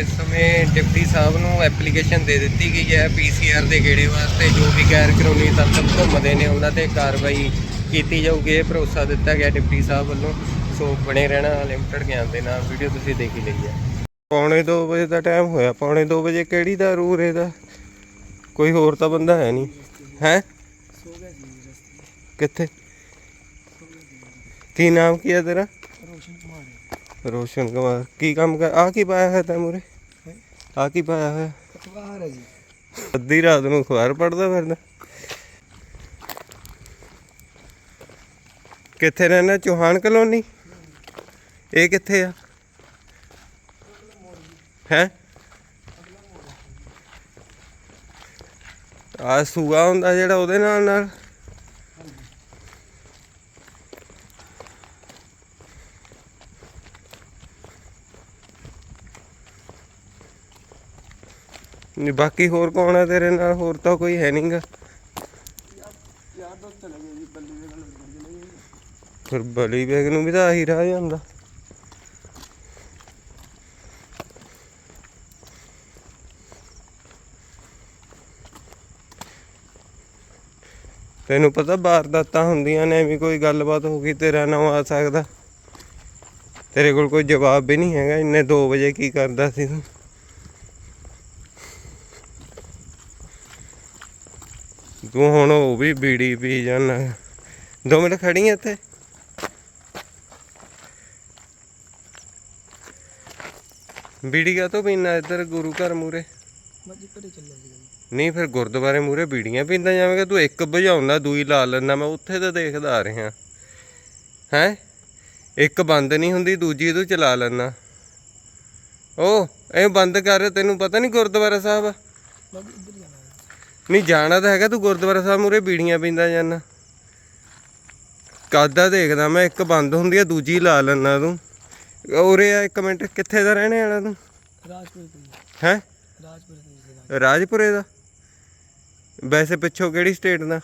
ਇਸ ਸਮੇਂ ਡਿਪਟੀ ਸਾਹਿਬ ਨੂੰ ਐਪਲੀਕੇਸ਼ਨ ਦੇ ਦਿੱਤੀ ਗਈ ਹੈ ਪੀਸੀਆਰ ਦੇ ਗੇੜੇ ਵਾਸਤੇ, ਜੋ ਵੀ ਗੈਰ ਕਾਨੂੰਨੀ ਤੱਤ ਘੁੰਮਦੇ ਨੇ, ਉਹਨਾਂ ਤੇ ਕਾਰਵਾਈ ਕੀਤੀ ਜਾਊਗੀ, ਇਹ ਭਰੋਸਾ ਦਿੱਤਾ ਗਿਆ ਡਿਪਟੀ ਸਾਹਿਬ ਵੱਲੋਂ। ਸੋ ਬਣੇ ਰਹਿਣਾ ਲਿਮਟਿਡ ਗਿਆਨ ਦੇ ਨਾਲ ਵੀਡੀਓ ਤੁਸੀਂ ਦੇਖ ਹੀ ਲਈ ਹੈ। ਪੌਣੇ 2 ਵਜੇ ਦਾ ਟਾਈਮ ਹੋਇਆ, ਪੌਣੇ 2 ਵਜੇ ਕਿਹੜੀ ਦਾ ਰੂਰ ਇਹਦਾ ਕੋਈ ਹੋਰ ਤਾਂ ਬੰਦਾ ਹੈ ਨਹੀਂ। ਹੈ? ਕਿੱਥੇ? ਕੀ ਨਾਮ ਕੀ ਹੈ ਤੇਰਾ? ਰੋਸ਼ਨ ਕੁਮਾਰ। ਰੋਸ਼ਨ ਕੁਮਾਰ। ਕੀ ਕੰਮ ਕਰ ਆ ਕੀ ਪਾਇਆ ਹੈ ਤੈਂ ਮੂਰੇ ਆ ਕੀ ਪਾਇਆ ਹੋਇਆ? ਅਖਬਾਰ ਹੈ ਜੀ। ਅੱਧੀ ਰਾਤ ਨੂੰ ਅਖਬਾਰ ਪੜਦਾ ਫਿਰਦਾ। ਕਿੱਥੇ ਰਹਿਣਾ ਚੌਹਾਨ ਕਲੋਨੀ? ਇਹ ਕਿੱਥੇ ਆ? ਹੈ? ਆ ਸੂਆ ਹੁੰਦਾ ਜਿਹੜਾ ਉਹਦੇ ਨਾਲ ਨਾਲ ਨਹੀਂ, ਬਾਕੀ ਹੋਰ ਕੌਣ ਹੈ ਤੇਰੇ ਨਾਲ? ਹੋਰ ਤਾਂ ਕੋਈ ਹੈ ਨਹੀਂਗਾ ਯਾਰ ਦੋ ਚਲੇ ਗਏ ਜੀ ਬੱਲੀ ਦੇ ਨਾਲ ਚਲੇ ਗਏ ਫਿਰ ਬਲੀ ਬੇਗ ਨੂੰ ਵੀ ਤਾਂ ਆਹੀ ਰਾਹ ਜਾਂਦਾ। ਤੈਨੂੰ ਪਤਾ ਵਾਰਦਾਤਾਂ ਹੁੰਦੀਆਂ ਨੇ, ਐਵੇਂ ਕੋਈ ਗੱਲਬਾਤ ਹੋ ਗਈ ਤੇਰਾ ਨਾਮ ਆ ਸਕਦਾ। ਤੇਰੇ ਕੋਲ ਕੋਈ ਜਵਾਬ ਵੀ ਨਹੀਂ ਹੈਗਾ, ਇੰਨੇ 2 ਵਜੇ ਕੀ ਕਰਦਾ ਸੀ ਤੂੰ? ਤੂੰ ਹੁਣ ਉਹ ਵੀ ਬੀੜੀ ਪੀ ਜਾਣਾ ਦੋ ਮਿੰਟ ਖੜੀ ਆ ਇੱਥੇ। ਬੀੜੀ ਕਾ ਤੋਂ ਪੀਣਾ ਇੱਧਰ ਗੁਰੂ ਘਰ ਮੂਰੇ ਨਹੀਂ ਫਿਰ ਗੁਰਦੁਆਰੇ ਮੂਰੇ ਬੀੜੀਆਂ ਪੀਂਦਾ ਜਾਵੇਂਗਾ ਤੂੰ ਇੱਕ ਵਜਾਉਂਦਾ ਦੂਈ ਲਾ ਲੈਂਦਾ ਮੈਂ ਉੱਥੇ ਤਾਂ ਦੇਖਦਾ ਆ ਰਿਹਾ। ਹੈ? ਇੱਕ ਬੰਦ ਨਹੀਂ ਹੁੰਦੀ ਦੂਜੀ ਤੂੰ ਚਲਾ ਲੈਂਦਾ। ਉਹ ਇਹ ਬੰਦ ਕਰ ਤੈਨੂੰ ਪਤਾ ਨਹੀਂ ਗੁਰਦੁਆਰਾ ਸਾਹਿਬ ਆ? ਮੈਂ ਜੀ ਇੱਧਰ ਜਾਣਾ ਹੈ ਨਹੀਂ ਜਾਣਾ ਤਾਂ ਹੈਗਾ ਤੂੰ ਗੁਰਦੁਆਰਾ ਸਾਹਿਬ ਮੂਰੇ ਬੀੜੀਆਂ ਪੀਂਦਾ ਜਾਂਦਾ ਕਾਦਾ ਦੇਖਦਾ ਮੈਂ ਇੱਕ ਬੰਦ ਹੁੰਦੀ ਆ ਦੂਜੀ ਲਾ ਲੈਣਾ ਤੂੰ। ਉਰੇ ਆ ਇੱਕ ਮਿੰਟ ਕਿੱਥੇ ਦਾ ਰਹਿਣੇ ਵਾਲਾ ਤੂੰ? ਰਾਜਪੁਰ ਤੋਂ ਹੈ? ਰਾਜਪੁਰ ਤੋਂ ਦਾ? ਵੈਸੇ ਪਿੱਛੋਂ ਕਿਹੜੀ ਸਟੇਟ ਦਾ?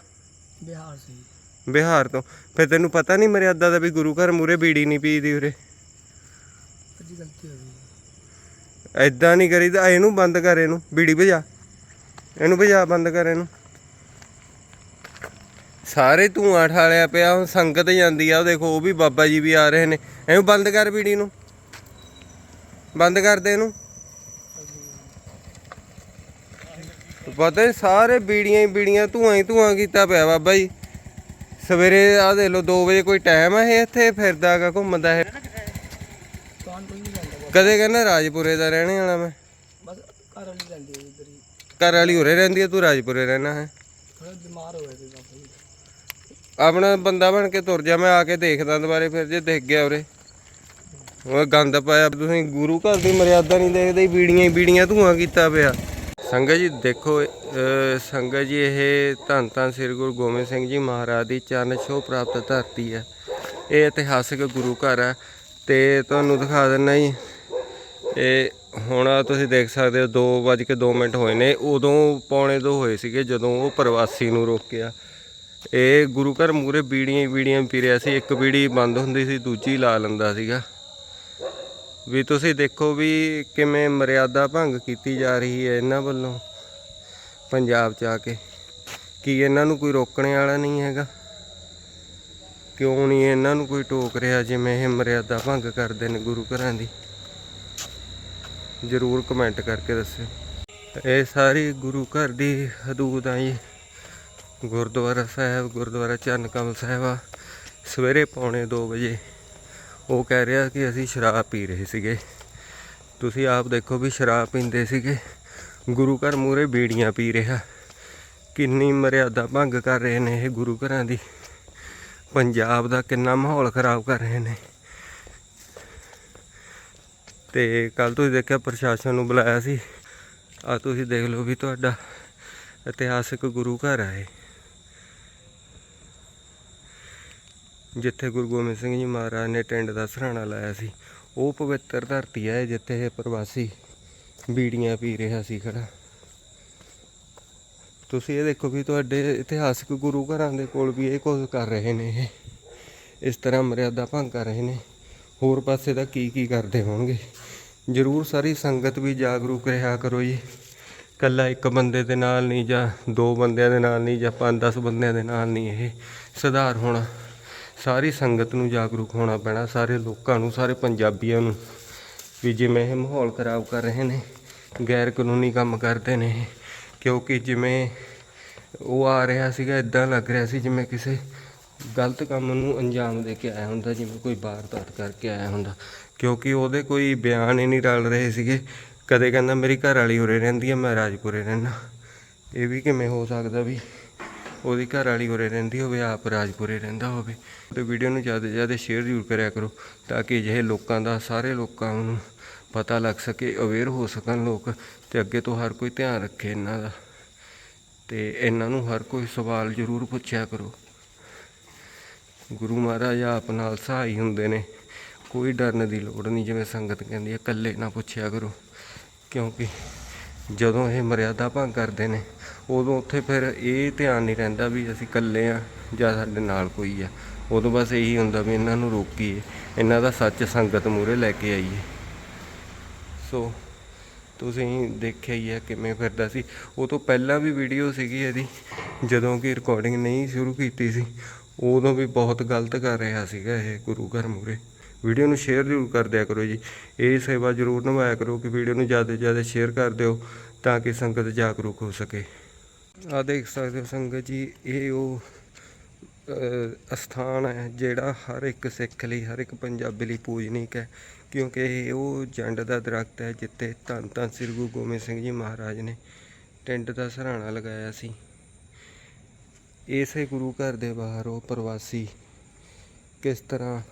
ਬਿਹਾਰ ਸੇ ਜੀ। ਬਿਹਾਰ ਤੋਂ। ਫਿਰ ਤੈਨੂੰ ਪਤਾ ਨਹੀਂ ਮਰਿਆਦਾ ਦਾ ਵੀ ਗੁਰੂ ਘਰ ਮੂਰੇ ਬੀੜੀ ਨਹੀਂ ਪੀਦੀ ਉਰੇ? ਅੱਜ ਗਲਤੀ ਹੋ ਗਈ। ਐਦਾਂ ਨਹੀਂ ਕਰੀਦਾ ਇਹਨੂੰ ਬੰਦ ਕਰ ਇਹਨੂੰ ਬੀੜੀ ਭਜਾ। ਇਹਨੂੰ ਭਜਾ ਬੰਦ ਕਰ ਇਹਨੂੰ। ਸਾਰੇ ਧੂਆਂ ਠਾਲਿਆ ਪਿਆ, ਹੁਣ ਸੰਗਤ ਜਾਂਦੀ ਆ, ਉਹ ਦੇਖੋ, ਉਹ ਵੀ ਬਾਬਾ ਜੀ ਵੀ ਆ ਰਹੇ ਨੇ। ਇਹਨੂੰ ਬੰਦ ਕਰ ਬੀੜੀ ਨੂੰ। ਬੰਦ ਕਰ ਦੇ ਇਹਨੂੰ। ਪਤਾ ਸਾਰੇ ਬੀੜੀਆਂ ਹੀ ਬੀੜੀਆਂ, ਧੂਆਂ ਹੀ ਧੂਆਂ ਕੀਤਾ ਪਿਆ ਬਾਬਾ ਜੀ। ਸਵੇਰੇ ਆ ਦੇ ਲੋ 2 ਵਜੇ ਕੋਈ ਟਾਈਮ ਆ ਇਹ ਇੱਥੇ ਫਿਰਦਾਗਾ ਘੁੰਮਦਾ ਇਹ ਕਦੇ ਕਹਿੰਦਾ ਰਾਜਪੁਰੇ ਦਾ ਰਹਿਣੇ ਵਾਲਾ ਮੈਂ। ਬਸ ਘਰ ਵਾਲੀ ਰਹਿੰਦੀ ਘਰ ਵਾਲੀ ਉਰੇ ਰਹਿੰਦੀ ਹੈ, ਤੂੰ ਰਾਜਪੁਰੇ ਰਹਿਣਾ ਹੈ। ਥੋੜਾ ਬਿਮਾਰ ਹੋ ਸੀ ਬਾਬਾ ਜੀ ਆਪਣਾ ਬੰਦਾ ਬਣ ਕੇ ਤੁਰ ਜਾ, ਮੈਂ ਆ ਕੇ ਦੇਖਦਾ ਦੁਬਾਰੇ, ਫਿਰ ਜੇ ਦਿਖ ਗਿਆ ਉਰੇ। ਉਹ ਗੰਦ ਪਾਇਆ, ਤੁਸੀਂ ਗੁਰੂ ਘਰ ਦੀ ਮਰਿਆਦਾ ਨਹੀਂ ਦੇਖਦੇ, ਬੀੜੀਆਂ ਹੀ ਬੀੜੀਆਂ ਧੂਆਂ ਕੀਤਾ ਪਿਆ। ਸੰਗਤ ਜੀ, ਦੇਖੋ, ਅਹ, ਸੰਗਤ ਜੀ, ਇਹ ਧੰਨ ਧੰਨ ਸ੍ਰੀ ਗੁਰੂ ਗੋਬਿੰਦ ਸਿੰਘ ਜੀ ਮਹਾਰਾਜ ਦੀ ਚਰਨ ਛੋਹ ਪ੍ਰਾਪਤ ਧਰਤੀ ਹੈ। ਇਹ ਇਤਿਹਾਸਿਕ ਗੁਰੂ ਘਰ ਹੈ। ਤੇ ਤੁਹਾਨੂੰ ਦਿਖਾ ਦਿੰਦਾ ਜੀ, ਇਹ ਹੁਣ ਆਹ ਤੁਸੀਂ ਦੇਖ ਸਕਦੇ ਹੋ 2:02 ਮਿੰਟ ਹੋਏ ਨੇ। ਉਦੋਂ ਪੌਣੇ 2 ਹੋਏ ਸੀਗੇ ਜਦੋਂ ਉਹ ਪ੍ਰਵਾਸੀ ਨੂੰ ਰੋਕਿਆ। ਇਹ ਗੁਰੂ ਘਰ ਮੂਰੇ ਬੀੜੀਆਂ ਹੀ ਬੀੜੀਆਂ ਪੀ ਰਿਹਾ ਸੀ। ਇੱਕ ਬੀੜੀ ਬੰਦ ਹੁੰਦੀ ਸੀ, ਦੂਜੀ ਲਾ ਲੈਂਦਾ ਸੀਗਾ। ਵੀ ਤੁਸੀਂ ਦੇਖੋ ਵੀ ਕਿਵੇਂ ਮਰਿਆਦਾ ਭੰਗ ਕੀਤੀ ਜਾ ਰਹੀ ਹੈ ਇਹਨਾਂ ਵੱਲੋਂ ਪੰਜਾਬ 'ਚ ਆ ਕੇ। ਕੀ ਇਹਨਾਂ ਨੂੰ ਕੋਈ ਰੋਕਣ ਵਾਲਾ ਨਹੀਂ ਹੈਗਾ? ਕਿਉਂ ਨਹੀਂ ਇਹਨਾਂ ਨੂੰ ਕੋਈ ਟੋਕ ਰਿਹਾ ਜਿਵੇਂ ਇਹ ਮਰਿਆਦਾ ਭੰਗ ਕਰਦੇ ਨੇ ਗੁਰੂ ਘਰਾਂ ਦੀ? ਜਰੂਰ ਕਮੈਂਟ ਕਰਕੇ ਦੱਸਿਓ ਇਹ ਸਾਰੀ ਗੁਰੂ ਘਰ ਦੀ ਹਦੂਦ ਆ ਜੀ। ਗੁਰਦੁਆਰਾ ਸਾਹਿਬ, ਗੁਰਦੁਆਰਾ ਚਰਨ ਕਮਲ ਸਾਹਿਬ ਆ। ਸਵੇਰੇ ਪੌਣੇ 2 ਵਜੇ ਉਹ ਕਹਿ ਰਿਹਾ ਕਿ ਅਸੀਂ ਸ਼ਰਾਬ ਪੀ ਰਹੇ ਸੀਗੇ। ਤੁਸੀਂ ਆਪ ਦੇਖੋ ਵੀ ਸ਼ਰਾਬ ਪੀਂਦੇ ਸੀਗੇ। ਗੁਰੂ ਘਰ ਮੂਰੇ ਬੀੜੀਆਂ ਪੀ ਰਿਹਾ। ਕਿੰਨੀ ਮਰਿਆਦਾ ਭੰਗ ਕਰ ਰਹੇ ਨੇ ਇਹ ਗੁਰੂ ਘਰਾਂ ਦੀ। ਪੰਜਾਬ ਦਾ ਕਿੰਨਾ ਮਾਹੌਲ ਖਰਾਬ ਕਰ ਰਹੇ ਨੇ। ਤੇ ਕੱਲ ਤੁਸੀਂ ਦੇਖਿਆ ਪ੍ਰਸ਼ਾਸਨ ਨੂੰ ਬੁਲਾਇਆ ਸੀ। ਆ ਤੁਸੀਂ ਦੇਖ ਲਓ ਵੀ ਤੁਹਾਡਾ ਇਤਿਹਾਸਕ ਗੁਰੂ ਘਰ ਹੈ ਜਿੱਥੇ ਗੁਰੂ ਗੋਬਿੰਦ ਸਿੰਘ ਜੀ ਮਹਾਰਾਜ ਨੇ ਟਿੰਡ ਦਾ ਸਰਾਣਾ ਲਾਇਆ ਸੀ, ਉਹ ਪਵਿੱਤਰ ਧਰਤੀ ਹੈ ਜਿੱਥੇ ਇਹ ਪ੍ਰਵਾਸੀ ਬੀੜੀਆਂ ਪੀ ਰਿਹਾ ਸੀ ਖੜਾ। ਤੁਸੀਂ ਇਹ ਦੇਖੋ ਵੀ ਤੁਹਾਡੇ ਇਤਿਹਾਸਿਕ ਗੁਰੂ ਘਰਾਂ ਦੇ ਕੋਲ ਵੀ ਇਹ ਕੁਝ ਕਰ ਰਹੇ ਨੇ ਇਹ। ਇਸ ਤਰ੍ਹਾਂ ਮਰਿਆਦਾ ਭੰਗ ਕਰ ਰਹੇ ਨੇ। ਹੋਰ ਪਾਸੇ ਦਾ ਕੀ ਕੀ ਕਰਦੇ ਹੋਣਗੇ? ਜਰੂਰ ਸਾਰੀ ਸੰਗਤ ਵੀ ਜਾਗਰੂਕ ਰਿਹਾ ਕਰੋ ਜੀ। ਕੱਲਾ ਇੱਕ ਬੰਦੇ ਦੇ ਨਾਲ ਨਹੀਂ ਜਾਂ ਦੋ ਬੰਦਿਆਂ ਦੇ ਨਾਲ ਨਹੀਂ ਜਾਂ ਪੰਜ 10 ਬੰਦਿਆਂ ਦੇ ਨਾਲ ਨਹੀਂ ਇਹ ਸੁਧਾਰ ਹੋਣਾ। ਸਾਰੀ ਸੰਗਤ ਨੂੰ ਜਾਗਰੂਕ ਹੋਣਾ ਪੈਣਾ, ਸਾਰੇ ਲੋਕਾਂ ਨੂੰ, ਸਾਰੇ ਪੰਜਾਬੀਆਂ ਨੂੰ ਵੀ ਜਿਵੇਂ ਇਹ ਮਾਹੌਲ ਖਰਾਬ ਕਰ ਰਹੇ ਨੇ, ਗੈਰ ਕਾਨੂੰਨੀ ਕੰਮ ਕਰਦੇ ਨੇ ਇਹ। ਕਿਉਂਕਿ ਜਿਵੇਂ ਉਹ ਆ ਰਿਹਾ ਸੀਗਾ ਇਦਾਂ ਲੱਗ ਰਿਹਾ ਸੀ ਜਿਵੇਂ ਕਿਸੇ ਗਲਤ ਕੰਮ ਨੂੰ ਅੰਜਾਮ ਦੇ ਕੇ ਆਇਆ ਹੁੰਦਾ, ਜਿਵੇਂ ਕੋਈ ਵਾਰਦਾਤ ਕਰਕੇ ਆਇਆ ਹੁੰਦਾ। ਕਿਉਂਕਿ ਉਹਦੇ ਕੋਈ ਬਿਆਨ ਹੀ ਨਹੀਂ ਰਲ ਰਹੇ ਸੀਗੇ। ਕਦੇ ਕਹਿੰਦਾ ਮੇਰੀ ਘਰ ਵਾਲੀ ਉਰੇ ਰਹਿੰਦੀ ਆ, ਮੈਂ ਰਾਜਪੁਰੇ ਰਹਿਣਾ ਇਹ ਵੀ ਕਿਵੇਂ ਹੋ ਸਕਦਾ ਵੀ ਉਹਦੀ ਘਰ ਵਾਲੀ ਉਰੇ ਰਹਿੰਦੀ ਹੋਵੇ, ਆਪ ਰਾਜਪੁਰੇ ਰਹਿੰਦਾ ਹੋਵੇ। ਤੇ ਵੀਡੀਓ ਨੂੰ ਜ਼ਿਆਦਾ ਜ਼ਿਆਦਾ ਸ਼ੇਅਰ ਜ਼ਰੂਰ ਕਰਿਆ ਕਰੋ, ਤਾਂ ਕਿ ਅਜਿਹੇ ਲੋਕਾਂ ਦਾ, ਸਾਰੇ ਲੋਕਾਂ ਨੂੰ ਪਤਾ ਲੱਗ ਸਕੇ ਅਵੇਅਰ ਹੋ ਸਕਣ ਲੋਕ। ਤੇ ਅੱਗੇ ਤੋਂ ਹਰ ਕੋਈ ਧਿਆਨ ਰੱਖੇ ਇਹਨਾਂ ਦਾ। ਤੇ ਇਹਨਾਂ ਨੂੰ ਹਰ ਕੋਈ ਸਵਾਲ ਜ਼ਰੂਰ ਪੁੱਛਿਆ ਕਰੋ। ਗੁਰੂ ਮਹਾਰਾਜ ਆਪ ਨਾਲ ਸਹਾਈ ਹੁੰਦੇ ਨੇ। ਕੋਈ ਡਰਨ ਦੀ ਲੋੜ ਨਹੀਂ, ਜਿਵੇਂ ਸੰਗਤ ਕਹਿੰਦੀ ਹੈ, ਇਕੱਲੇ ਨਾ ਪੁੱਛਿਆ ਕਰੋ। ਕਿਉਂਕਿ ਜਦੋਂ ਇਹ ਮਰਿਆਦਾ ਭੰਗ ਕਰਦੇ ਨੇ, ਉਦੋਂ ਉੱਥੇ ਫਿਰ ਇਹ ਧਿਆਨ ਨਹੀਂ ਰਹਿੰਦਾ ਵੀ ਅਸੀਂ ਇਕੱਲੇ ਆ ਜਾਂ ਸਾਡੇ ਨਾਲ ਕੋਈ ਆ। ਉਦੋਂ ਬਸ ਇਹੀ ਹੁੰਦਾ ਵੀ ਇਹਨਾਂ ਨੂੰ ਰੋਕੀਏ, ਇਹਨਾਂ ਦਾ ਸੱਚ ਸੰਗਤ ਮੂਹਰੇ ਲੈ ਕੇ ਆਈਏ। ਸੋ ਤੁਸੀਂ ਦੇਖਿਆ ਹੀ ਹੈ ਕਿਵੇਂ ਫਿਰਦਾ ਸੀ। ਉਹ ਤੋਂ ਪਹਿਲਾਂ ਵੀ ਵੀਡੀਓ ਸੀਗੀ ਇਹਦੀ, ਜਦੋਂ ਕਿ ਰਿਕਾਰਡਿੰਗ ਨਹੀਂ ਸ਼ੁਰੂ ਕੀਤੀ ਸੀ ਉਦੋਂ ਵੀ ਬਹੁਤ ਗਲਤ ਕਰ ਰਿਹਾ ਸੀਗਾ ਇਹ ਗੁਰੂ ਘਰ ਮੂਹਰੇ। ਵੀਡੀਓ ਨੂੰ ਸ਼ੇਅਰ ਜ਼ਰੂਰ ਕਰ ਦਿਆ ਕਰੋ ਜੀ। ਇਹ ਸੇਵਾ ਜ਼ਰੂਰ ਨਿਭਾਇਆ ਕਰੋ ਕਿ ਵੀਡੀਓ ਨੂੰ ਜ਼ਿਆਦਾ ਤੋਂ ਜ਼ਿਆਦਾ ਸ਼ੇਅਰ ਕਰ ਦਿਓ ਤਾਂ ਕਿ ਸੰਗਤ ਜਾਗਰੂਕ ਹੋ ਸਕੇ। ਆ ਦੇਖ ਸਕਦੇ ਹੋ ਸੰਗਤ ਜੀ ਇਹ ਉਹ ਅ, ਅਸਥਾਨ ਹੈ ਜਿਹੜਾ ਹਰ ਇੱਕ ਸਿੱਖ ਲਈ ਹਰ ਇੱਕ ਪੰਜਾਬੀ ਲਈ ਪੂਜਨੀਕ ਹੈ। ਕਿਉਂਕਿ ਇਹ ਉਹ ਜੰਡ ਦਾ ਦਰਖਤ ਹੈ ਜਿੱਥੇ ਧੰਨ ਧੰਨ ਸ੍ਰੀ ਗੁਰੂ ਗੋਬਿੰਦ ਸਿੰਘ ਜੀ ਮਹਾਰਾਜ ਨੇ ਟੈਂਟ ਦਾ ਸਰਾਣਾ ਲਗਾਇਆ ਸੀ। ਇਸੇ ਗੁਰੂ ਘਰ ਦੇ ਬਾਹਰ ਉਹ ਪ੍ਰਵਾਸੀ ਕਿਸ ਤਰ੍ਹਾਂ?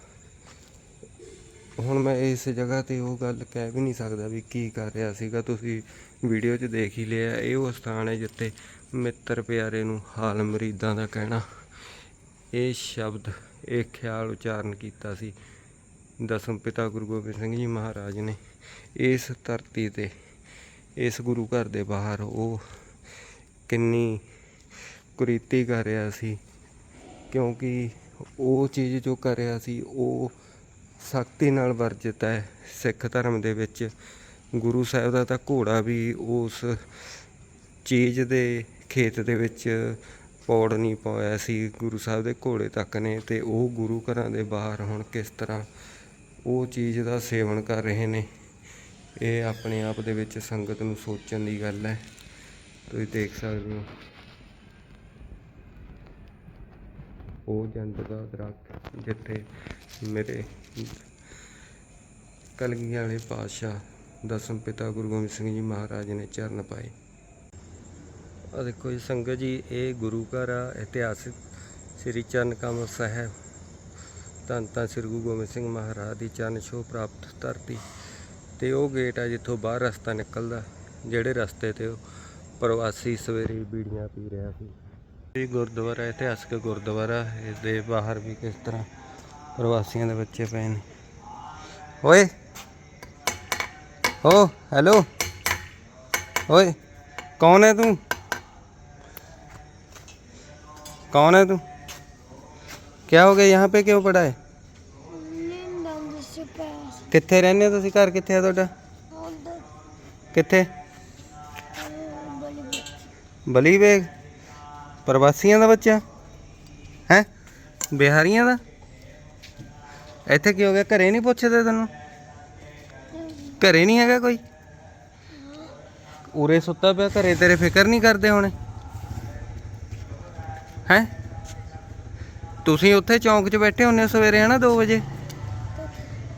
ਹੁਣ ਮੈਂ ਇਸ ਜਗ੍ਹਾ ਤੇ ਉਹ ਗੱਲ ਕਹਿ ਵੀ ਨਹੀਂ ਸਕਦਾ ਵੀ ਕੀ ਕਰ ਰਿਹਾ ਸੀਗਾ। ਤੁਸੀਂ ਵੀਡੀਓ 'ਚ ਦੇਖ ਹੀ ਲਿਆ, ਇਹ ਉਹ ਸਥਾਨ ਹੈ ਜਿੱਥੇ ਮਿੱਤਰ ਪਿਆਰੇ ਨੂੰ ਹਾਲ ਮਰੀਦਾਂ ਦਾ ਕਹਿਣਾ। ਇਹ ਸ਼ਬਦ ਇਹ ਖਿਆਲ ਉਚਾਰਨ ਕੀਤਾ ਸੀ। ਦਸਮ ਪਿਤਾ ਗੁਰੂ ਗੋਬਿੰਦ ਸਿੰਘ ਜੀ ਮਹਾਰਾਜ ਨੇ ਇਸ ਧਰਤੀ ਤੇ, ਇਸ ਗੁਰੂ ਘਰ ਦੇ ਬਾਹਰ ਉਹ ਕਿੰਨੀ ਕੁਰੀਤੀ ਕਰ ਰਿਹਾ ਸੀ, ਕਿਉਂਕਿ ਉਹ ਚੀਜ਼ ਜੋ ਕਰ ਰਿਹਾ ਸੀ, ਉਹ ਸਖਤੀ ਨਾਲ ਵਰਜਿਤ ਹੈ। ਸਿੱਖ ਧਰਮ ਦੇ ਵਿੱਚ ਗੁਰੂ ਸਾਹਿਬ ਦਾ ਤਾਂ ਘੋੜਾ ਵੀ ਉਸ ਚੀਜ਼ ਦੇ ਖੇਤ ਦੇ ਵਿੱਚ ਪੌੜ ਨਹੀਂ ਪਾਇਆ ਸੀ, ਗੁਰੂ ਸਾਹਿਬ ਦੇ ਘੋੜੇ ਤੱਕ ਨੇ ਤੇ ਉਹ ਗੁਰੂ ਘਰਾਂ ਦੇ ਬਾਹਰ ਹੁਣ ਕਿਸ ਤਰ੍ਹਾਂ ਉਹ ਚੀਜ਼ ਦਾ ਸੇਵਨ ਕਰ ਰਹੇ ਨੇ, ਇਹ ਆਪਣੇ ਆਪ ਦੇ ਵਿੱਚ ਸੰਗਤ ਨੂੰ ਸੋਚਣ ਦੀ ਗੱਲ ਹੈ। ਤੁਸੀਂ ਦੇਖ ਸਕਦੇ ਹੋ। ਉਹ ਜੰਡ ਦਾ ਦਰਖਤ ਜਿੱਥੇ ਮੇਰੇ ਕਲਗੀਆਂ ਵਾਲੇ ਪਾਤਸ਼ਾਹ ਦਸਮ ਪਿਤਾ ਗੁਰੂ ਗੋਬਿੰਦ ਸਿੰਘ ਜੀ ਮਹਾਰਾਜ ਨੇ ਚਰਨ ਪਾਏ। ਆ ਦੇਖੋ ਜੀ ਸੰਗਤ ਜੀ, ਇਹ ਗੁਰੂ ਘਰ ਆ, ਇਤਿਹਾਸਿਕ ਸ੍ਰੀ ਚਰਨ ਕਮਲ ਸਾਹਿਬ। ਧੰਨ ਧੰਨ ਸ੍ਰੀ ਗੁਰੂ ਗੋਬਿੰਦ ਸਿੰਘ ਮਹਾਰਾਜ ਦੀ ਚਰਨ ਛੋਹ ਪ੍ਰਾਪਤ ਧਰਤੀ। ਤੇ ਉਹ ਗੇਟ ਆ ਜਿੱਥੋਂ ਬਾਹਰ ਰਸਤਾ ਨਿਕਲਦਾ, ਜਿਹੜੇ ਰਸਤੇ ਤੇ ਉਹ ਪ੍ਰਵਾਸੀ ਸਵੇਰੇ ਬੀੜੀਆਂ ਪੀ ਰਿਹਾ ਸੀ। ਇਹ ਗੁਰਦੁਆਰਾ ਇਤਿਹਾਸਕ ਗੁਰਦੁਆਰਾ ਇਸ ਦੇ ਬਾਹਰ ਵੀ ਕਿਸ ਤਰ੍ਹਾਂ ਪ੍ਰਵਾਸੀਆਂ ਦੇ ਬੱਚੇ ਪਏ ਨੇ ਓਏ ਓ ਹੈਲੋ ਓਏ ਕੌਣ ਹੈ ਤੂੰ कौन है तू क्या हो गया यहाँ पे क्यों पड़ा है ਨਿੰਦਮ ਦੇ ਪਾਸ ਕਿੱਥੇ ਰਹਿੰਦੇ ਹੋ ਤੁਸੀਂ ਘਰ ਕਿੱਥੇ ਪ੍ਰਵਾਸੀਆਂ ਦਾ ਬੱਚਾ? ਹੈ? ਬਿਹਾਰੀਆਂ ਦਾ? ਇੱਥੇ ਕੀ ਹੋ ਗਿਆ? ਘਰੇ ਨਹੀਂ ਪੁੱਛਦੇ ਤੈਨੂੰ? ਘਰੇ ਨਹੀਂ ਹੈਗਾ ਕੋਈ? ਉਰੇ ਸੁੱਤਾ ਪਿਆ, ਘਰੇ ਤੇਰੇ ਫਿਕਰ ਨਹੀਂ ਕਰਦੇ ਹੁਣ? ਹੈ? ਤੁਸੀਂ ਉੱਥੇ ਚੌਂਕ 'ਚ ਬੈਠੇ ਹੁੰਦੇ ਹੋ ਸਵੇਰੇ, ਹਨਾ 2 ਵਜੇ?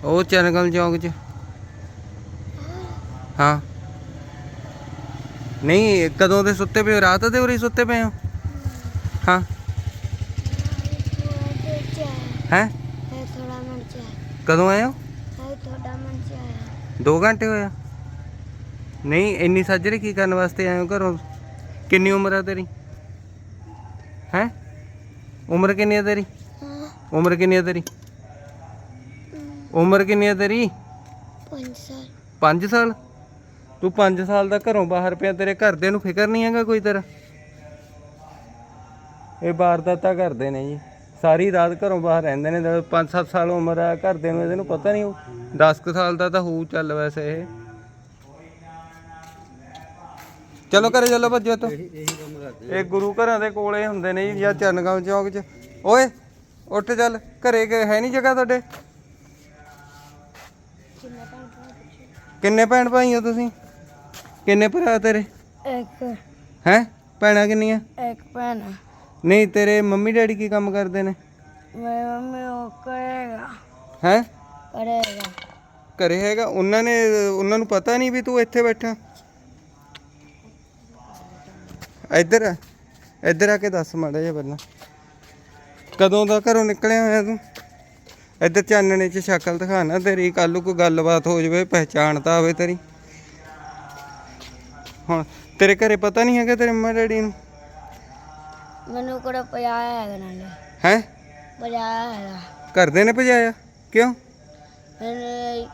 ਉਹ ਚਰਨਗਲ ਚੌਂਕ 'ਚ। ਹਾਂ। ਨਹੀਂ, ਕਦੋਂ ਦੇ ਸੁੱਤੇ ਪਏ ਹੋ? ਰਾਤ ਦੇ ਉਰੇ ਸੁੱਤੇ ਪਏ ਹੋ? ਹਾਂ। ਹੈ? ਥੋੜਾ ਮਨ ਚਾਹ ਕਦੋਂ ਆਏ ਹੋ? ਹੈ ਥੋੜਾ ਮਨ ਚਾਹ 2 ਘੰਟੇ ਹੋਇਆ ਨਹੀਂ, ਇੰਨੀ ਸਾਜਰੇ ਕੀ ਕਰਨ ਵਾਸਤੇ ਆਏ ਹੋ ਘਰੋਂ? ਕਿੰਨੀ ਉਮਰ ਆ ਤੇਰੀ? ਹੈ? ਉਮਰ ਕਿੰਨੀ ਆ ਤੇਰੀ? ਉਮਰ ਕਿੰਨੀ ਆ ਤੇਰੀ? ਉਮਰ ਕਿੰਨੀ ਆ ਤੇਰੀ? ਪੰਜ ਸਾਲ। 5 ਸਾਲ ਤੂੰ 5 ਸਾਲ ਦਾ ਘਰੋਂ ਬਾਹਰ ਪਿਆ, ਤੇਰੇ ਘਰਦਿਆਂ ਨੂੰ ਫਿਕਰ ਨਹੀਂ ਹੈਗਾ ਕੋਈ ਤੇਰਾ? ਇਹ ਵਾਰਦਾਤਾਂ ਕਰਦੇ ਨੇ ਜੀ। ਸਾਰੀ ਰਾਤ ਘਰੋਂ ਬਾਹਰ ਰਹਿੰਦੇ ਨੇ 5-7 ਸਾਲ ਉਮਰ ਆ ਘਰਦਿਆਂ ਨੂੰ ਇਹਦੇ ਨੂੰ ਪਤਾ ਨਹੀਂ 10 ਕੁ ਸਾਲ ਦਾ ਤਾਂ ਹੋਊ ਚੱਲ ਵੈਸੇ ਇਹ। ਚਲੋ ਘਰੇ ਚਲੋ ਭੱਜੋ ਤੋ ਇਹ ਗੁਰੂ ਘਰਾਂ ਦੇ ਕੋਲੇ ਹੁੰਦੇ ਨੇ ਜੀ ਜਾਂ ਚੰਨਗਾਉਂ ਚੌਕ 'ਚ। ਓਏ ਉੱਠ ਚੱਲ ਘਰੇ ਕਿ ਹੈ ਨਹੀਂ ਜਗ੍ਹਾ ਤੁਹਾਡੇ? ਕਿੰਨੇ ਭੈਣ ਭਾਈ ਹੋ ਤੁਸੀਂ? ਕਿੰਨੇ ਭਰਾ ਤੇਰੇ? ਇੱਕ। ਹੈ? ਭੈਣਾਂ ਕਿੰਨੀਆਂ? ਇੱਕ ਭੈਣ ਨਹੀਂ ਤੇਰੇ ਮੰਮੀ ਡੈਡੀ ਕੀ ਕੰਮ ਕਰਦੇ ਨੇ? ਮੇਰੀ ਮੰਮੀ ਉਹ ਕਰੇਗਾ ਹੈ? ਕਰੇਗਾ ਘਰੇ ਹੈਗਾ? ਉਹਨਾਂ ਨੇ ਉਹਨਾਂ ਨੂੰ ਪਤਾ ਨਹੀਂ ਵੀ ਤੂੰ ਇੱਥੇ ਬੈਠਾ? ਇੱਧਰ ਆ ਇੱਧਰ ਆ ਕੇ ਦੱਸ ਮਾੜਾ ਜਿਹਾ ਪਹਿਲਾਂ। ਕਦੋਂ ਦਾ ਘਰੋਂ ਨਿਕਲਿਆ ਹੋਇਆ ਤੂੰ? ਇੱਧਰ ਚਾਨਣੇ 'ਚ ਸ਼ਕਲ ਦਿਖਾਣਾ ਤੇਰੀ ਕੱਲ ਨੂੰ ਕੋਈ ਗੱਲਬਾਤ ਹੋ ਜਾਵੇ ਪਹਿਚਾਣ ਤਾਂ ਆਵੇ ਤੇਰੀ। ਹੁਣ ਤੇਰੇ ਘਰੇ ਪਤਾ ਨਹੀਂ ਹੈਗਾ ਤੇਰੇ ਮੰਮਾ ਡੈਡੀ ਨੂੰ? ਮੈਨੂੰ ਕੋੜਾ ਪਜਾਇਆ ਹੈਗਾ ਇਹਨਾਂ ਨੇ ਹੈ? ਪਜਾਇਆ ਹੈਗਾ। ਕਰਦੇ ਨੇ ਭਜਾਇਆ? ਕਿਉਂ? ਇਹਨੇ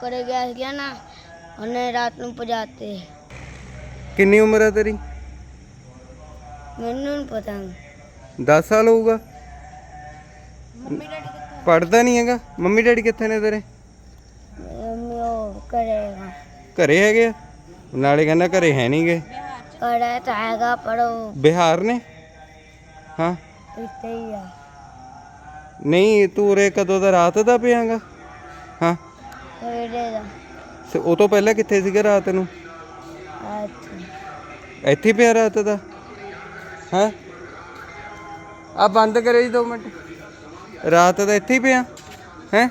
ਕਰੇ ਗਿਆ ਸੀਗਾ ਨਾ ਉਹਨੇ ਰਾਤ ਨੂੰ ਪਜਾਤੇ ਕਿੰਨੀ ਉਮਰ ਹੈ ਤੇਰੀ? ਮੈਨੂੰ ਨਹੀਂ ਪਤਾ। 10 ਸਾਲ ਹੋਊਗਾ। ਪੜਦਾ ਨਹੀਂ ਹੈਗਾ। ਮੰਮੀ ਡੈਡੀ ਕਿੱਥੇ ਨੇ ਤੇਰੇ? ਮੰਮੀ ਉਹ ਕਰੇਗਾ ਘਰੇ ਹੈਗੇ ਨਾਲੇ ਕਹਿੰਦਾ ਘਰੇ ਹੈ ਨਹੀਂਗੇ ਕੜਾ ਤਾਂ ਹੈਗਾ ਪਰ ਬਿਹਾਰ ਨੇ? ਹਾਂ? ਨਹੀਂ ਤੂੰ ਉਰੇ ਕਦੋਂ ਦਾ? ਰਾਤ ਦਾ ਪਿਆਂਗਾ? ਹਾਂ? ਉਹ ਤੋਂ ਪਹਿਲਾਂ ਕਿੱਥੇ ਸੀਗਾ ਰਾਤ ਨੂੰ? ਆ ਇੱਥੇ। ਪਿਆ ਰਾਤ ਦਾ? ਹਾਂ? ਆ ਬੰਦ ਕਰਿਓ ਜੀ 2 ਮਿੰਟ। ਰਾਤ ਦਾ ਇੱਥੇ ਪਿਆ? ਹੈ?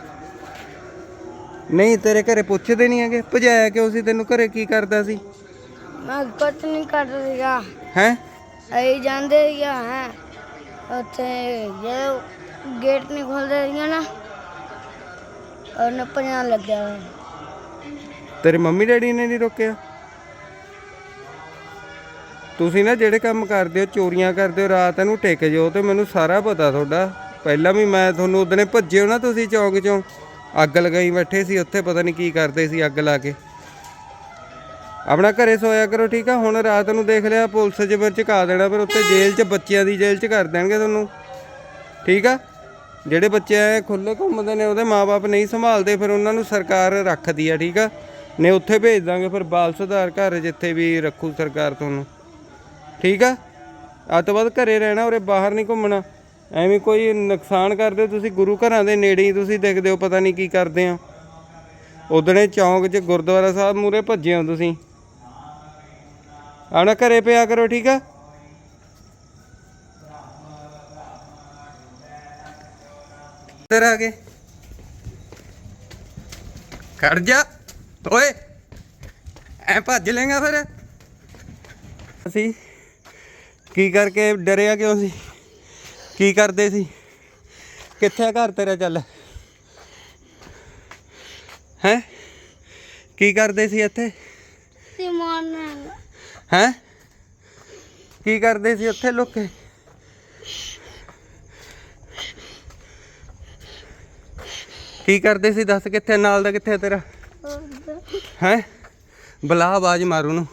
ਨਹੀਂ ਤੇਰੇ ਘਰੇ ਪੁੱਛਦੇ ਨਹੀਂ ਹੈਗੇ। ਭਜਾਇਆ ਕਿਉਂ ਸੀ? ਤੈਨੂੰ ਘਰੇ ਕੀ ਕਰਦਾ ਸੀ? ਮੈਂ ਕੁਝ ਨਹੀਂ ਕਰਦਾ ਸੀਗਾ। ਹੈ? ਆਈ ਜਾਂਦੇ ਸੀਗਾ ਹੈ। ਉੱਥੇ ਜੇ ਗੇਟ ਨਹੀਂ ਖੋਲਦੇ ਰਹੀਆਂ ਨਾ ਔਰ ਨੱਪਣਾ ਲੱਗਿਆ ਹੋਇਆ। ਤੇਰੇ ਮੰਮੀ ਡੈਡੀ ਨੇ ਨਹੀਂ ਰੋਕਿਆ? ਤੁਸੀਂ ਨਾ ਜਿਹੜੇ ਕੰਮ ਕਰਦੇ ਹੋ, ਚੋਰੀਆਂ ਕਰਦੇ ਹੋ, ਰਾਤ ਨੂੰ ਟਿਕ ਜਾਓ ਤੇ ਮੈਨੂੰ ਸਾਰਾ ਪਤਾ ਤੁਹਾਡਾ। ਪਹਿਲਾਂ ਵੀ ਮੈਂ ਤੁਹਾਨੂੰ ਉਦਨੇ ਭੱਜਿਓ ਨਾ ਤੁਸੀਂ ਚੌਂਕ ਚੋਂ। ਅੱਗ ਲਗਾਈ ਬੈਠੇ ਸੀ, ਉੱਥੇ ਪਤਾ ਨਹੀਂ ਕੀ ਕਰਦੇ ਸੀ ਅੱਗ ਲਾ ਕੇ। ਆਪਣਾ ਘਰੇ ਸੋਇਆ ਕਰੋ, ਠੀਕ ਆ? ਹੁਣ ਰਾਤ ਨੂੰ ਦੇਖ ਲਿਆ, ਪੁਲਿਸ 'ਚ ਫਿਰ ਝੁਕਾ ਦੇਣਾ, ਫਿਰ ਉੱਥੇ ਜੇਲ੍ਹ 'ਚ ਬੱਚਿਆਂ ਦੀ ਜੇਲ੍ਹ 'ਚ ਕਰ ਦੇਣਗੇ ਤੁਹਾਨੂੰ। ਠੀਕ ਆ? ਜਿਹੜੇ ਬੱਚੇ ਐ ਖੁੱਲੇ ਘੁੰਮਦੇ ਨੇ, ਉਹਦੇ ਮਾਪੇ ਨਹੀਂ ਸੰਭਾਲਦੇ, ਫਿਰ ਉਹਨਾਂ ਨੂੰ ਸਰਕਾਰ ਰੱਖਦੀ ਆ, ਠੀਕ ਆ? ਨੇ ਉੱਥੇ ਭੇਜ ਦਾਂਗੇ, ਫਿਰ ਬਾਲ ਸੁਧਾਰ ਘਰ ਜਿੱਥੇ ਵੀ ਰੱਖੂ ਸਰਕਾਰ ਤੁਹਾਨੂੰ। ਠੀਕ ਆ? ਅੱਜ ਤੋਂ ਬਾਅਦ ਘਰੇ ਰਹਿਣਾ, ਉਰੇ ਬਾਹਰ ਨਹੀਂ ਘੁੰਮਣਾ। ਐਵੇਂ ਕੋਈ ਨੁਕਸਾਨ ਕਰਦੇ, ਤੁਸੀਂ ਗੁਰੂ ਘਰਾਂ ਦੇ ਨੇੜੇ ਹੀ ਤੁਸੀਂ ਦੇਖਦੇ ਹੋ, ਪਤਾ ਨਹੀਂ ਕੀ ਕਰਦੇ ਆ। ਉਦਣੇ ਚੌਂਕ 'ਚ ਗੁਰਦੁਆਰਾ ਸਾਹਿਬ ਮੂਰੇ ਭੱਜੇ ਹੋ ਤੁਸੀਂ। ਆਣਾ ਘਰੇ ਪਿਆ ਕਰੋ, ਠੀਕ ਆ? ਇੱਧਰ ਆ ਕੇ। ਖੜ ਜਾ। ਓਏ, ਐ ਭੱਜ ਲੇਗਾ ਫਿਰ। ਅਸੀਂ ਕੀ ਕਰਕੇ ਡਰਿਆ ਕਿਉਂ ਸੀ? ਕੀ ਕਰਦੇ ਸੀ? ਕਿੱਥੇ ਘਰ ਤੇਰਾ ਚੱਲ? ਹੈ? ਕੀ ਕਰਦੇ ਸੀ ਇੱਥੇ? ਸਿਮੋਨ ਹੈ? ਕੀ ਕਰਦੇ ਸੀ ਉੱਥੇ ਲੋਕੇ? ਕੀ ਕਰਦੇ ਸੀ ਦੱਸ ਕਿੱਥੇ, ਨਾਲ ਦਾ ਕਿੱਥੇ ਤੇਰਾ? ਹੈ? ਬਲਾ ਆਵਾਜ਼ ਮਾਰੂ ਨੂੰ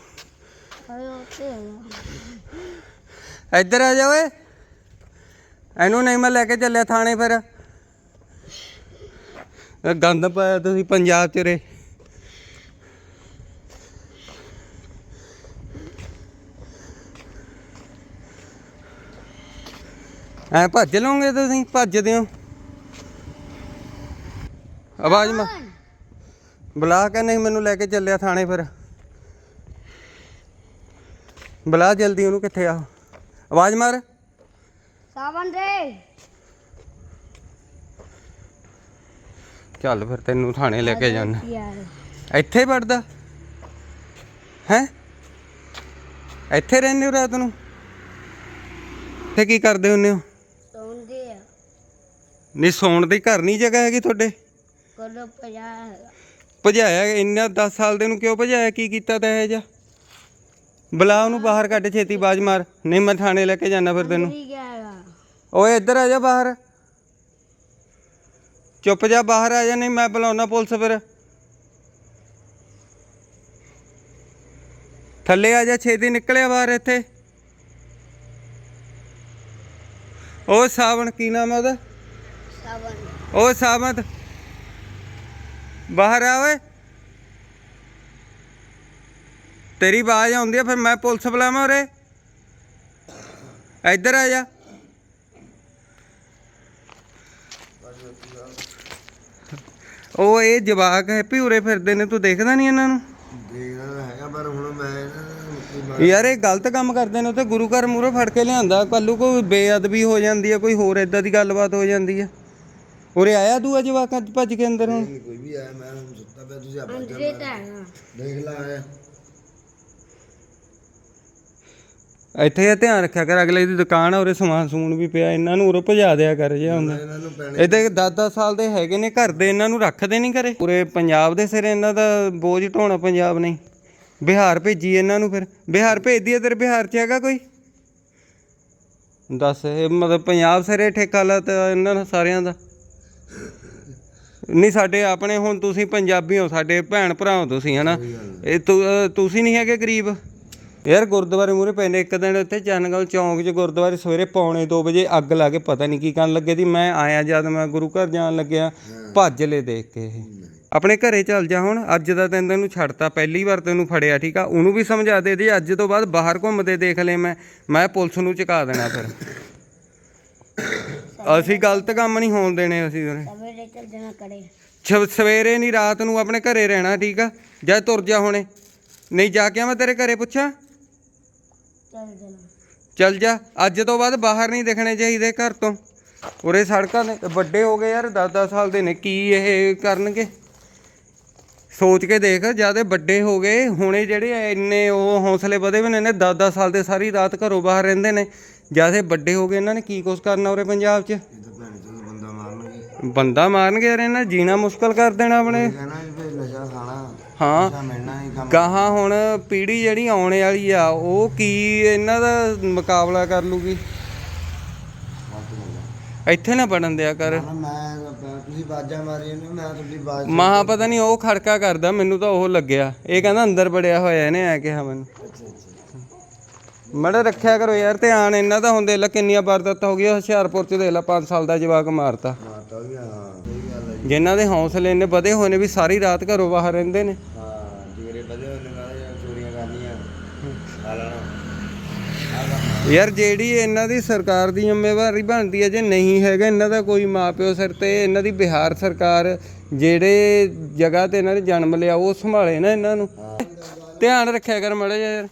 ਇੱਧਰ ਆ ਜਾ ਓਏ। ਇਹਨੂੰ ਨਹੀਂ ਮੈਂ ਲੈ ਕੇ ਚੱਲਿਆ ਥਾਣੇ ਫਿਰ। ਗੰਦ ਪਾਇਆ ਤੁਸੀਂ ਪੰਜਾਬ ਚ ਰੇ ਐ ਭੱਜ ਲਓਗੇ ਤੁਸੀਂ? ਭੱਜਦੇ ਹੋ। ਆਵਾਜ਼ ਮਾ ਬੁਲਾ ਕੇ ਨਹੀਂ ਮੈਨੂੰ ਲੈ ਕੇ ਚੱਲਿਆ ਥਾਣੇ ਫਿਰ। ਬੁਲਾ ਜਲਦੀ ਉਹਨੂੰ ਕਿੱਥੇ ਆ। ਆਵਾਜ਼ ਮਾਰ। ਸਾਵਨ ਦੇ। ਚੱਲ ਫਿਰ ਤੈਨੂੰ ਥਾਣੇ ਲੈ ਕੇ ਜਾਣਾ ਯਾਰ। ਇੱਥੇ ਵੜਦਾ। ਹੈ? ਇੱਥੇ ਰਹਿੰਦੇ ਹੋ ਰਾਤ ਨੂੰ? ਤੇ ਕੀ ਕਰਦੇ ਹੁੰਦੇ ਹੋ? ਨਹੀਂ ਸੌਣ ਦੀ ਘਰ ਨਹੀਂ ਜਗ੍ਹਾ ਹੈਗੀ ਤੁਹਾਡੇ? ਕੋਲੋਂ ਪਜਾ ਹੈਗਾ। ਭਜਾਇਆ ਇੰਨਾ 10 ਸਾਲ ਦੇ ਨੂੰ ਕਿਉਂ ਭਜਾਇਆ? ਕੀ ਕੀਤਾ ਤਾਂ ਇਹ ਜਾ ਬੁਲਾ ਉਹਨੂੰ ਬਾਹਰ ਕੱਢ ਛੇਤੀ ਬਾਜ ਮਾਰ। ਨਹੀਂ ਮੈਂ ਥਾਣੇ ਲੈ ਕੇ ਜਾਣਾ ਫਿਰ ਤੈਨੂੰ। ਠੀਕ ਹੈਗਾ। ਓਏ ਇੱਧਰ ਆ ਜਾ ਬਾਹਰ। ਚੁੱਪ ਜਾ ਬਾਹਰ ਆ ਜਾ। ਨਹੀਂ ਮੈਂ ਬੁਲਾਉਣਾ ਪੁਲਿਸ ਫਿਰ। ਥੱਲੇ ਆ ਜਾ ਛੇਤੀ ਨਿਕਲਿਆ ਬਾਹਰ ਇੱਥੇ। ਉਹ ਸਾਵਣ ਕੀ ਨਾਮ ਹੈ ਉਹਦਾ? ਓ ਸਾਮਤ ਬਾਹਰ ਆ ਓਏ। ਤੇਰੀ ਆਵਾਜ਼ ਆਉਂਦੀ ਆ ਫਿਰ ਮੈਂ ਪੁਲਿਸ ਬੁਲਾਵਾਂ ਉਰੇ। ਇੱਧਰ ਆ ਜਾ। ਉਹ ਇਹ ਜਵਾਕ ਹੈਪੀ ਉਰੇ ਫਿਰਦੇ ਨੇ ਤੂੰ ਦੇਖਦਾ ਨਹੀਂ ਇਹਨਾਂ ਨੂੰ? ਦੇਖਦਾ ਤਾਂ ਹੈਗਾ ਪਰ ਹੁਣ ਮੈਂ ਇਹਨਾਂ ਨੂੰ ਕੀ ਬਣਾ- ਯਾਰ ਇਹ ਗਲਤ ਕੰਮ ਕਰਦੇ ਨੇ ਉੱਥੇ ਗੁਰੂ ਘਰ ਮੂਹਰੇ ਫੜ ਕੇ ਲਿਆਂਦਾ। ਕੱਲੂ ਕੋਈ ਬੇਅਦਬੀ ਹੋ ਜਾਂਦੀ ਹੈ ਕੋਈ ਹੋਰ ਇਦਾਂ ਦੀ ਗੱਲਬਾਤ ਹੋ ਜਾਂਦੀ ਹੈ ਉਰੇ ਆਇਆ ਦੂਆ ਜਵਾਕ ਅੱਜ ਭੱਜ ਕੇ ਅੰਦਰ ਹੁਣ? ਨਹੀਂ ਕੋਈ ਵੀ ਆਇਆ ਮੈਂ ਹੁਣ ਸੁੱਤਾ ਪਿਆ ਤੁਸੀਂ ਆਪਣਾ ਅੰਦਰੇ ਤਾਂ ਹੈਗਾ ਦੇਖ ਲਾ ਆਇਆ। ਇੱਥੇ ਇਹ ਧਿਆਨ ਰੱਖਿਆ ਕਰ ਅਗਲੇ ਦੀ ਦੁਕਾਨ ਆ ਉਰੇ ਸਮਾਨ ਸਮੂਨ ਵੀ ਪਿਆ ਇਹਨਾਂ ਨੂੰ ਉਰੇ ਭਜਾ ਦਿਆ ਕਰ ਜੇ ਹੁੰਦਾ ਇਹਨਾਂ ਨੂੰ ਪੈਣੇ ਇਹ ਤੇ 10-10 ਸਾਲ ਦੇ ਹੈਗੇ ਨੇ ਘਰ ਦੇ ਇਹਨਾਂ ਨੂੰ ਰੱਖਦੇ ਨਹੀਂ ਘਰੇ। ਪੂਰੇ ਪੰਜਾਬ ਦੇ ਸਿਰ ਇਹਨਾਂ ਦਾ ਬੋਝ ਢੋਣਾ ਪੰਜਾਬ ਨਹੀਂ। ਬਿਹਾਰ ਭੇਜੀ ਇਹਨਾਂ ਨੂੰ ਫਿਰ। ਬਿਹਾਰ ਭੇਜਦੀ ਹੈ ਤੇਰੇ ਬਿਹਾਰ 'ਚ ਹੈਗਾ ਕੋਈ? ਦੱਸ ਇਹ ਮਤਲਬ ਪੰਜਾਬ ਸਿਰੇ ਠੇਕਾ ਲਾ ਤਾ ਇਹਨਾਂ ਦਾ ਸਾਰਿਆਂ ਦਾ। ਨਹੀਂ ਸਾਡੇ ਆਪਣੇ ਹੁਣ ਤੁਸੀਂ ਪੰਜਾਬੀ ਹੋ ਸਾਡੇ ਭੈਣ ਭਰਾ ਹੋ ਤੁਸੀਂ ਹਨਾ? ਇਹ ਤੁ- ਤੁਸੀਂ ਨਹੀਂ ਹੈਗੇ ਗਰੀਬ? ਯਾਰ ਗੁਰਦੁਆਰੇ ਮੂਰੇ ਪੈਂਦੇ ਇੱਕ ਦਿਨ ਉੱਥੇ ਚੰਨਗਲ ਚੌਂਕ 'ਚ ਗੁਰਦੁਆਰੇ ਸਵੇਰੇ ਪੌਣੇ 2 ਵਜੇ ਅੱਗ ਲਾ ਕੇ ਪਤਾ ਨਹੀਂ ਕੀ ਕਰਨ ਲੱਗੇ ਸੀ। ਮੈਂ ਆਇਆ ਜਦ ਮੈਂ ਗੁਰੂ ਘਰ ਜਾਣ ਲੱਗਿਆ ਭੱਜ ਲੈ ਦੇਖ ਕੇ ਇਹ। ਆਪਣੇ ਘਰੇ ਚੱਲ ਜਾ ਹੁਣ ਅੱਜ ਦਾ ਦਿਨ ਤੈਨੂੰ ਛੱਡਤਾ ਪਹਿਲੀ ਵਾਰ ਤੈਨੂੰ ਫੜਿਆ ਠੀਕ ਆ? ਉਹਨੂੰ ਵੀ ਸਮਝਾ ਦੇ ਦੇ ਅੱਜ ਤੋਂ ਬਾਅਦ ਬਾਹਰ ਘੁੰਮਦੇ ਦੇਖ ਲੈ ਮੈਂ ਮੈਂ ਪੁਲਿਸ ਨੂੰ ਚੁਕਾ ਦੇਣਾ ਫਿਰ। ਅਸੀਂ ਗਲਤ ਕੰਮ ਨਹੀਂ ਹੋਣ ਦੇਣੇ ਅਸੀਂ ਉਰੇ। ਸਵੇਰੇ ਚੱਲ ਜਾਣਾ ਸਵੇਰੇ ਨਹੀਂ ਰਾਤ ਨੂੰ ਆਪਣੇ ਘਰੇ ਰਹਿਣਾ ਠੀਕ ਆ? ਜਾਂ ਤੁਰ ਜਾ ਹੁਣੇ। ਨਹੀਂ ਜਾ ਕੇ ਮੈਂ ਤੇਰੇ ਘਰੇ ਪੁੱਛਾਂ? ਚੱਲ ਜਾਣਾ। ਚੱਲ ਜਾ। ਅੱਜ ਤੋਂ ਬਾਅਦ ਬਾਹਰ ਨਹੀਂ ਦਿਖਣੇ ਚਾਹੀਦੇ ਘਰ ਤੋਂ। ਉਰੇ ਸੜਕਾਂ ਨੇ ਵੱਡੇ ਹੋ ਗਏ ਯਾਰ 10-10 ਸਾਲ ਦੇ ਨੇ ਕੀ ਇਹ ਕਰਨਗੇ? ਸੋਚ ਕੇ ਦੇਖ ਜਿਆਦੇ ਵੱਡੇ ਹੋ ਗਏ ਹੁਣੇ ਜਿਹੜੇ ਇੰਨੇ ਉਹ ਹੌਸਲੇ ਵਧੇ ਹੋਏ ਨੇ 10-10 ਸਾਲ ਦੇ ਸਾਰੀ ਰਾਤ ਘਰੋਂ ਬਾਹਰ ਰਹਿੰਦੇ ਨੇ। ਜਿਆਦੇ ਵੱਡੇ ਹੋ ਗਏ ਇਹਨਾਂ ਨੇ ਕੀ ਕੁਛ ਕਰਨਾ ਉਰੇ ਪੰਜਾਬ 'ਚ? ਇਹ ਭੈਣ ਚੋਦ ਬੰਦਾ ਮਾਰਨਗੇ ਬੰਦਾ ਮਾਰਨਗੇ ਯਾਰ ਇਹਨਾਂ ਜੀਣਾ ਮੁਸ਼ਕਲ ਕਰ ਦੇਣਾ ਆਪਣੇ। ਕਹਿਣਾ ਵੀ ਫਿਰ ਨਸ਼ਾ ਖਾਣਾ ਹਾਂ ਨਸ਼ਾ ਮਿਲਣਾ ਨਹੀਂ ਕੰਮ ਗਾਹਾਂ ਹੁਣ ਪੀੜ੍ਹੀ ਜਿਹੜੀ ਆਉਣੇ ਵਾਲੀ ਆ, ਉਹ ਕੀ ਇਹਨਾਂ ਦਾ ਮੁਕਾਬਲਾ ਕਰ ਲੂਗੀ? ਵੱਧ ਮਿਲਦਾ ਇੱਥੇ ਨਾ ਪੜਨ ਦਿਆ ਕਰ। ਨਾ ਮੈਂ ਤੁਸੀਂ ਬਾਜਾਂ ਮਾਰੀ ਨੇ ਮੈਂ ਤੁਹਾਡੀ ਬਾਜ ਮਹਾ ਪਤਾ ਨਹੀਂ ਉਹ ਖੜਕਾ ਕਰਦਾ, ਮੈਨੂੰ ਤਾਂ ਉਹ ਲੱਗਿਆ। ਇਹ ਕਹਿੰਦਾ ਅੰਦਰ ਬੜਿਆ ਹੋਇਆ ਇਹਨੇ ਆ ਕੇ ਮੈਨੂੰ। ਅੱਛਾ ਅੱਛਾ ਮੜਾ ਰੱਖਿਆ ਕਰੋ ਯਾਰ ਧਿਆਨ ਇਹਨਾਂ ਦਾ ਹੁੰਦੇ ਲੈ ਕਿੰਨੀਆਂ ਵਾਰਦਾਤਾਂ ਹੋ ਗਈਆਂ ਹੁਸ਼ਿਆਰਪੁਰ ਚ ਦੇਖ ਲਾ 5 ਸਾਲ ਦਾ ਜਵਾਕ ਮਾਰਤਾ। ਮਾਤਾ ਵੀ ਹਾਂ ਸਹੀ ਗੱਲ ਹੈ ਜੀ। ਜਿਨ੍ਹਾਂ ਦੇ ਹੌਸਲੇ ਇੰਨੇ ਵਧੇ ਹੋਏ ਨੇ ਵੀ ਸਾਰੀ ਰਾਤ ਘਰੋਂ ਬਾਹਰ ਰਹਿੰਦੇ ਨੇ। ਹਾਂ ਜਿਗਰੇ ਵਧੇ ਹੋਏ ਨੇ ਨਾਲੇ ਚੋਰੀਆਂ ਕਰਨੀਆਂ। ਆ ਲੈਣਾ ਆ ਕੰਮ ਯਾਰ ਜਿਹੜੀ ਇਹਨਾਂ ਦੀ ਸਰਕਾਰ ਦੀ ਜ਼ਿੰਮੇਵਾਰੀ ਬਣਦੀ ਹੈ ਜੇ ਨਹੀਂ ਹੈਗਾ ਇਹਨਾਂ ਦਾ ਕੋਈ ਮਾਪਿਓ ਸਿਰ ਤੇ ਇਹਨਾਂ ਦੀ ਬਿਹਾਰ ਸਰਕਾਰ ਜਿਹੜੇ ਜਗ੍ਹਾ ਤੇ ਇਹਨਾਂ ਨੇ ਜਨਮ ਲਿਆ ਉਹ ਸੰਭਾਲੇ ਨਾ ਇਹਨਾਂ ਨੂੰ। ਧਿਆਨ ਰੱਖਿਆ ਕਰ ਮੜਾ ਯਾਰ।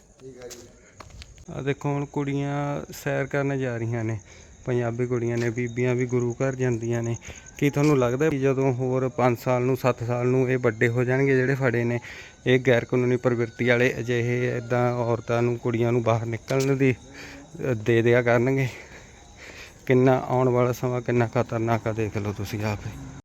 ਆ ਦੇਖੋ ਹੁਣ ਕੁੜੀਆਂ ਸੈਰ ਕਰਨ ਜਾ ਰਹੀਆਂ ਨੇ। ਪੰਜਾਬੀ ਕੁੜੀਆਂ ਨੇ, ਬੀਬੀਆਂ ਵੀ ਗੁਰੂ ਘਰ ਜਾਂਦੀਆਂ ਨੇ। ਕੀ ਤੁਹਾਨੂੰ ਲੱਗਦਾ ਵੀ ਜਦੋਂ ਹੋਰ 5 ਸਾਲ ਨੂੰ 7 ਸਾਲ ਨੂੰ ਇਹ ਵੱਡੇ ਹੋ ਜਾਣਗੇ ਜਿਹੜੇ ਫੜੇ ਨੇ, ਇਹ ਗੈਰ ਕਾਨੂੰਨੀ ਪ੍ਰਵਿਰਤੀ ਵਾਲੇ ਅਜਿਹੇ ਇਦਾਂ ਔਰਤਾਂ ਨੂੰ, ਕੁੜੀਆਂ ਨੂੰ ਬਾਹਰ ਨਿਕਲਣ ਦੀ ਦੇ ਦਿਆ ਕਰਨਗੇ? ਕਿੰਨਾ ਆਉਣ ਵਾਲਾ ਸਮਾਂ ਕਿੰਨਾ ਖਤਰਨਾਕ ਆ, ਦੇਖ ਲਓ ਤੁਸੀਂ ਆਪੇ